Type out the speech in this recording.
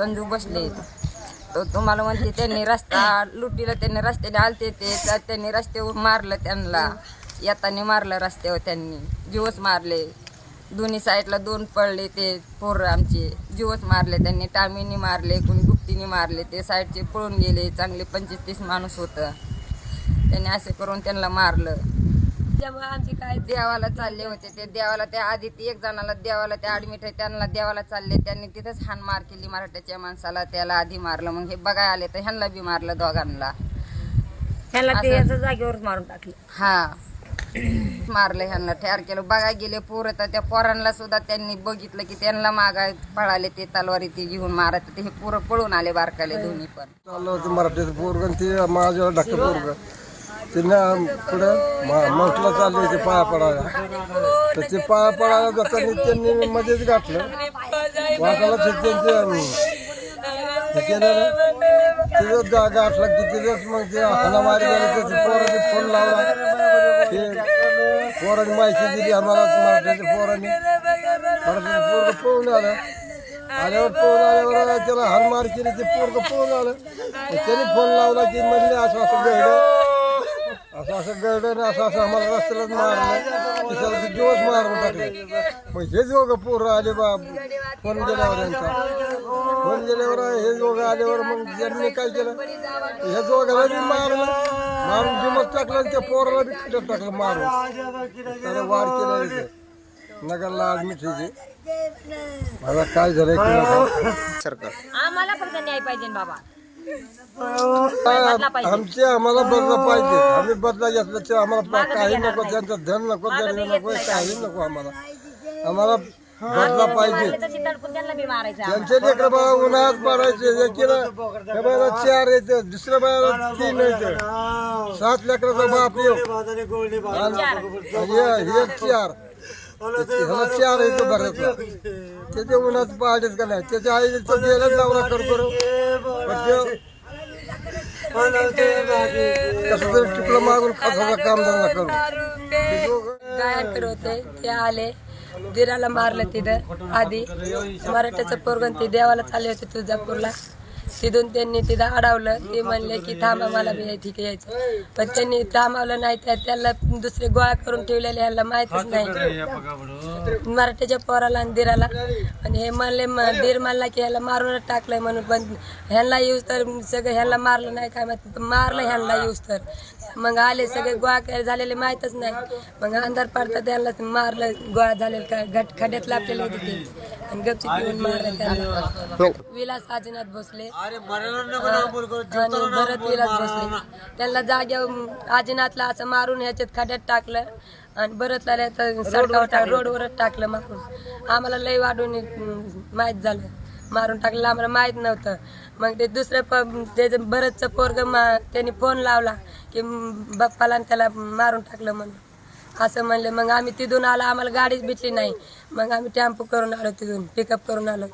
संजू बसले तो तुम्हाला म्हणते त्यांनी रस्ता लुटीला त्यांनी रस्त्याने आलते ते तर त्यांनी रस्त्यावर मारलं त्यांना. येताना मारलं रस्त्यावर त्यांनी. जीवच मारले. दोन्ही साईडला दोन पडले ते पोरं आमचे. जीवच मारले त्यांनी. टामीने मारले कोणी गुप्तीने मारले. ते साईडचे पळून गेले. चांगले पंचवीस तीस माणूस होतं. त्यांनी असं करून त्यांना मारलं. त्यामुळे आमची काय देवाला चालले होते. ते देवाला त्या आधी ते एक जणाला देवाला ते ऍडमिट आहे त्यांना देवाला चालले. त्यांनी तिथंच हान मार केली मराठ्याच्या माणसाला. त्याला आधी मारलं. मग हे बघाय आले तर ह्यांना बी मारलं दोघांना. ह्याला ते असं- याचं जागेवरच मारून टाकलं. हा. मारलं ह्यांना. ठेर केलं. बघाय गेले पोरं तर त्या पोरांना सुद्धा त्यांनी बघितलं की त्यांना मागाय पळाले ते तलवारी ते घेऊन मारत. ते हे पोरं पळून आले बारकाले दोन्ही पण. चाललं होतं मराठीचं पोरग आणि ते माझ्या ढाकं पोरग. त्यांना पुढं म्हटलं चालले ते पाया पडायला. तर ते पाया पडायला जाताना त्यांनी मध्येच गाठलं वाटायला ते त्यांचे हे गा गाठलं की तिथंच मग ते हाणामारी झाली त्याचे पोराने फोन लावला. ते पोराने माहिती दिली आम्हाला मराठीच्या पोराने. मराठीचं पोरग पळून आलं. आल्यावर पोहून आल्यावर त्याला हारमार केली ते पोरग पळून आलं. त्याने फोन लावला की म्हणले असं असं घडलं असं गर्डन असं असं आम्हाला रस्त्यालाच मारलं की दिवस मारून टाकले. मग हे जोग पोरं आले बा. फोन गेल्यावर यांचा. फोन गेल्यावर हे जोग आल्यावर मग त्यांनी काय केलं? हे जोगाला बी मारलं. मारून जिमत टाकलं आणि त्या पोराला बी खड्यात टाकलं मारून. त्याला वार केलं इथे. नगरला ऍडमिट मला काय झालंय सरकार आम्हाला फक्त न्याय पाहिजे बाबा. आमचे आम्हाला बदला पाहिजे. आम्ही बदला घेतला ते आम्हाला काही नको त्यांचं धन नको जरी नको काही नको आम्हाला. आम्हाला बदला पाहिजे. त्यांना बी मारायचं त्यांचे लेकर बाबा उन्हात पडायचे एकीला बायाला चार येते दुसऱ्या बायाला तीन येते. सात लेकराचा बाप येऊ. हे हे चार. ह्याला चार येतो भरायचा त्याच्या उन्हात पाहिजेच का नाही? त्याच्या आईचं गेलं नवरा करतो कसं तरी टिपलं मागून खासाचा काम धंदा करू ते होते ते आले दिराला मारलं तिथं आधी मराठ्याचं पोरगण ते देवाला चालले होते तुळजापूरला. तिथून त्यांनी तिथं अडवलं. ते म्हणले की थांबा मला बी ठीक यायचं. पण त्यांनी थांबवलं नाही तर त्याला दुसरे गोळा करून ठेवलेले ह्याला माहितच नाही. मराठ्याच्या पोराला आणि दिराला. आणि हे म्हणले दीर म्हणला की ह्याला मारूनच टाकलंय म्हणून पण ह्यांना येऊस तर सगळं ह्यांना मारलं नाही काय माहीत मारलं ह्यांना येऊस तर. मग आले सगळे गोळा झालेले माहीतच नाही. मग अंधार पडता त्यांना मारलं गोळा झालेलं काय गट खड्यात लापलेले होते ते. आणि गपचिप येऊन मारलं त्यांना विलास आजीनाथ भोसले. आणि भरत विलास भोसले. त्यांना जाग्यावर आजीनाथला असं मारून ह्याच्यात खड्यात टाकलं आणि भरतला सडकावर टाक रोडवरच टाकलं मारून. आम्हाला लय वाढून माहीत झालं. मारून टाकलं. आम्हाला माहीत नव्हतं. मग ते दुसरं प त्याचं भरतचं पोरग त्यांनी फोन लावला की म, बाप्पाला आणि त्याला मारून टाकलं म्हणून. असं म्हणलं मग आम्ही तिथून आलो आम्हाला गाडीच भेटली नाही. मग आम्ही टेम्पो करून आलो तिथून पिकअप करून आलो.